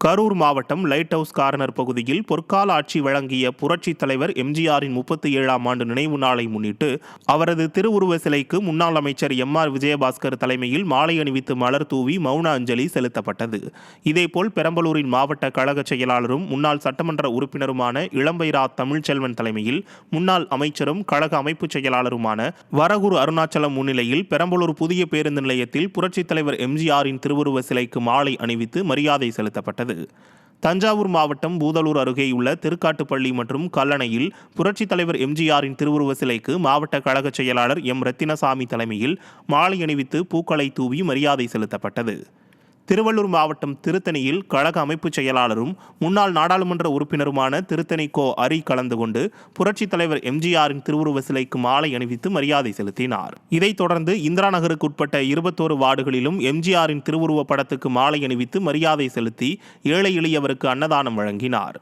கரூர் மாவட்டம் light house corner பகுதியில் பொற்கால ஆட்சி வழங்கிய புரட்சித் தலைவர் எம்ஜிஆரின் முப்பத்தி ஏழாம் ஆண்டு நினைவு நாளை முன்னிட்டு அவரது திருவுருவ சிலைக்கு முன்னாள் அமைச்சர் எம் ஆர் விஜயபாஸ்கர் தலைமையில் மாலை அணிவித்து மலர் தூவி மௌன அஞ்சலி செலுத்தப்பட்டது. இதேபோல் பெரம்பலூரின் மாவட்ட கழக செயலாளரும் முன்னாள் சட்டமன்ற உறுப்பினருமான இளம்பைரா தமிழ்ச்செல்வன் தலைமையில் முன்னாள் அமைச்சரும் கழக அமைப்புச் செயலாளருமான வரகுரு அருணாச்சலம் முன்னிலையில் பெரம்பலூர் புதிய பேருந்து நிலையத்தில் புரட்சித் தலைவர் எம்ஜிஆரின் திருவுருவ சிலைக்கு மாலை அணிவித்து மரியாதை செலுத்தப்பட்டது. தஞ்சாவூர் மாவட்டம் பூதலூர் அருகேயுள்ள திருக்காட்டுப்பள்ளி மற்றும் கல்லணையில் புரட்சித் தலைவர் எம்ஜிஆரின் திருவுருவ சிலைக்கு மாவட்ட கழகச் செயலாளர் எம். ரத்தினசாமி தலைமையில் மாலை அணிவித்து பூக்களை தூவி மரியாதை செலுத்தப்பட்டது. திருவள்ளூர் மாவட்டம் திருத்தணியில் கழக அமைப்புச் செயலாளரும் முன்னாள் நாடாளுமன்ற உறுப்பினருமான திருத்தணி கோ. அரி கலந்து கொண்டு புரட்சித் தலைவர் எம்ஜிஆரின் திருவுருவ சிலைக்கு மாலை அணிவித்து மரியாதை செலுத்தினார். இதைத் தொடர்ந்து இந்திரா நகருக்கு உட்பட்ட இருபத்தோரு வார்டுகளிலும் எம்ஜிஆரின் திருவுருவ படத்துக்கு மாலை அணிவித்து மரியாதை செலுத்தி ஏழை எளியவருக்கு அன்னதானம் வழங்கினார்.